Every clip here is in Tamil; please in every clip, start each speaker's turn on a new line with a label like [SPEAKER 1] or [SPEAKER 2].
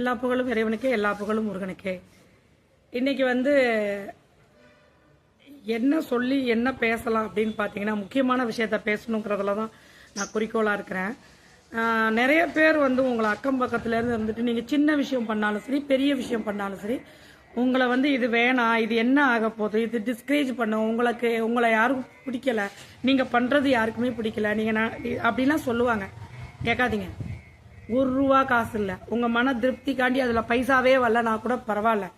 [SPEAKER 1] எல்லா புகழும் இறைவனுக்கே எல்லா புகழும் முருகனுக்கே. இன்னைக்கு வந்து என்ன சொல்லி என்ன பேசலாம் அப்படின்னு பார்த்தீங்கன்னா முக்கியமான விஷயத்த பேசணுங்கிறதுல தான் நான் குறிக்கோளாக இருக்கிறேன். நிறைய பேர் வந்து உங்களை அக்கம் பக்கத்துலேருந்து இருந்துட்டு நீங்கள் சின்ன விஷயம் பண்ணாலும் சரி பெரிய விஷயம் பண்ணாலும் சரி உங்களை வந்து இது வேணாம் இது என்ன ஆக போகுது இது டிஸ்கரேஜ் பண்ணும் உங்களுக்கு உங்களை யாரும் பிடிக்கல நீங்கள் பண்ணுறது யாருக்குமே பிடிக்கல நீங்கள் நான் அப்படிலாம் சொல்லுவாங்க. கேட்காதீங்க. ஒரு ரூபா காசு இல்லை. உங்கள் மன திருப்திக்காண்டி அதில் பைசாவே வரலனா கூட பரவாயில்ல.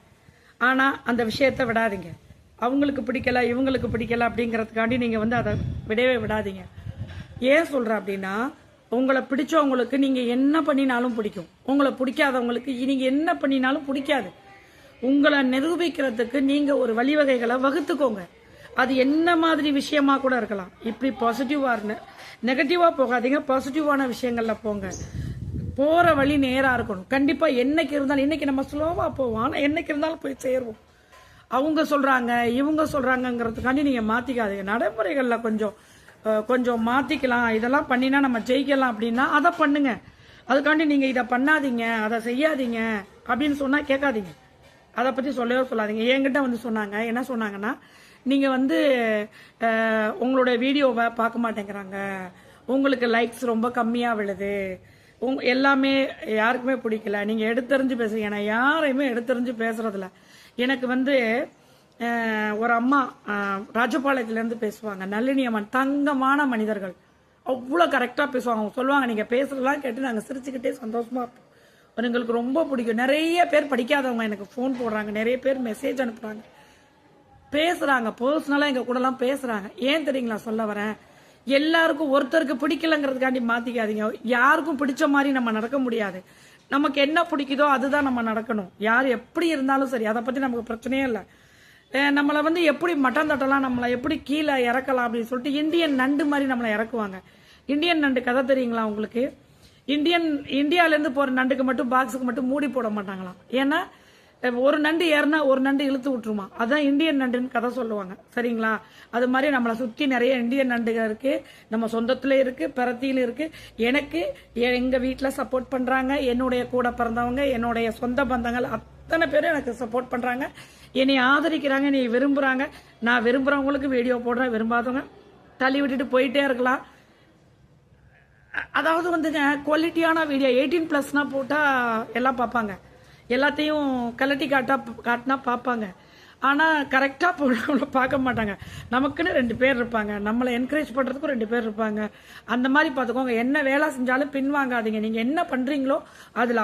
[SPEAKER 1] ஆனால் அந்த விஷயத்த விடாதீங்க. அவங்களுக்கு பிடிக்கல இவங்களுக்கு பிடிக்கல அப்படிங்கிறதுக்காண்டி நீங்கள் வந்து அதை விடவே விடாதீங்க. ஏன் சொல்கிறேன் அப்படின்னா உங்களை பிடிச்சவங்களுக்கு நீங்கள் என்ன பண்ணினாலும் பிடிக்கும். உங்களை பிடிக்காதவங்களுக்கு நீங்கள் என்ன பண்ணினாலும் பிடிக்காது. உங்களை நிரூபிக்கிறதுக்கு நீங்கள் ஒரு வழிவகைகளை வகுத்துக்கோங்க. அது என்ன மாதிரி விஷயமா கூட இருக்கலாம். இப்படி பாசிட்டிவாக நெகட்டிவாக போகாதீங்க. பாசிட்டிவான விஷயங்கள்ல போங்க. போகிற வழி நேராக இருக்கணும். கண்டிப்பாக என்னைக்கு இருந்தாலும் இன்றைக்கி நம்ம ஸ்லோவாக போவோம். ஆனால் என்னைக்கு இருந்தாலும் போய் சேருவோம். அவங்க சொல்கிறாங்க இவங்க சொல்கிறாங்கங்கிறதுக்காண்டி நீங்கள் மாற்றிக்காதீங்க நடைமுறைகளில் கொஞ்சம் கொஞ்சம் மாற்றிக்கலாம் இதெல்லாம் பண்ணினா நம்ம ஜெயிக்கலாம் அப்படின்னா அதை பண்ணுங்க. அதுக்காண்டி நீங்கள் இதை பண்ணாதீங்க அதை செய்யாதீங்க அப்படின்னு சொன்னால் கேட்காதீங்க. அதை பற்றி சொல்லவே சொல்லாதீங்க. என்கிட்ட வந்து சொன்னாங்க என்ன சொன்னாங்கன்னா நீங்கள் வந்து உங்களுடைய வீடியோவை பார்க்க மாட்டேங்கிறாங்க. உங்களுக்கு லைக்ஸ் ரொம்ப கம்மியாக விழுது. உங்க எல்லாமே யாருக்குமே பிடிக்கல. நீங்க எடுத்தறிஞ்சு பேசுறீங்க. நான் யாரையுமே எடுத்தறிஞ்சு பேசுறதில்ல. எனக்கு வந்து ஒரு அம்மா அஹ், ராஜபாளையத்துல இருந்து பேசுவாங்க. நளினி அம்மன் தங்கமான மனிதர்கள். அவ்வளோ கரெக்டாக பேசுவாங்க. அவங்க சொல்லுவாங்க நீங்கள் பேசுறதெல்லாம் கேட்டு நாங்கள் சிரிச்சுக்கிட்டே சந்தோஷமா இருப்போம். எங்களுக்கு ரொம்ப பிடிக்கும். நிறைய பேர் படிக்காதவங்க எனக்கு ஃபோன் போடுறாங்க. நிறைய பேர் மெசேஜ் அனுப்புகிறாங்க பேசுகிறாங்க பர்சனலாக எங்கள் கூடலாம் பேசுகிறாங்க ஏன் தெரியுங்களா சொல்ல வரேன்? எல்லாருக்கும் ஒருத்தருக்கு பிடிக்கலங்கிறதுக்காண்டி மாத்திக்காதீங்க. யாருக்கும் பிடிச்ச மாதிரி நம்ம நடக்க முடியாது. நமக்கு என்ன பிடிக்குதோ அதுதான் நம்ம நடக்கணும். யார் எப்படி இருந்தாலும் சரி அதை பத்தி நமக்கு பிரச்சனையே இல்லை. நம்மளை வந்து எப்படி மட்டம் தட்டலாம் நம்மளை எப்படி கீழே இறக்கலாம் அப்படின்னு சொல்லிட்டு இந்தியன் நண்டு மாதிரி நம்மளை இறக்குவாங்க. இந்தியன் நண்டு கதை தெரியுங்களா உங்களுக்கு? இந்தியன் இந்தியாவிலேருந்து போகிற நண்டுக்கு மட்டும் பாக்ஸுக்கு மட்டும் மூடி போட மாட்டாங்களாம். ஏன்னா ஒரு நண்டு ஏறினா ஒரு நண்டு இழுத்து விட்டுருமா? அதுதான் இந்தியன் நண்டுன்னு கதை சொல்லுவாங்க. சரிங்களா? அது மாதிரி நம்மளை சுற்றி நிறைய இந்தியன் நண்டுகள் இருக்கு. நம்ம சொந்தத்துல இருக்கு பிறத்தியில் இருக்கு. எனக்கு எங்கள் எங்க வீட்டில் சப்போர்ட் பண்றாங்க. என்னுடைய கூட பிறந்தவங்க என்னுடைய சொந்த பந்தங்கள் அத்தனை பேரும் எனக்கு சப்போர்ட் பண்றாங்க. என்னை ஆதரிக்கிறாங்க என்னை விரும்புறாங்க. நான் விரும்புறவங்களுக்கு வீடியோ போடுறேன் விரும்பாதவங்க தள்ளி விட்டுட்டு போயிட்டே இருக்கலாம். அதாவது வந்துங்க குவாலிட்டியான வீடியோ எயிட்டீன் ப்ளஸ்னால் போட்டால் எல்லாம் பார்ப்பாங்க. எல்லாத்தையும் கலட்டி காட்டா காட்டினா பார்ப்பாங்க. ஆனால் கரெக்டாக போடுறவங்கள பார்க்க மாட்டாங்க. நமக்குன்னு ரெண்டு பேர் இருப்பாங்க. நம்மளை என்கரேஜ் பண்ணுறதுக்கும் ரெண்டு பேர் இருப்பாங்க. அந்த மாதிரி பார்த்துக்கோங்க. என்ன வேலை செஞ்சாலும் பின்வாங்காதீங்க. நீங்கள் என்ன பண்ணுறீங்களோ அதில்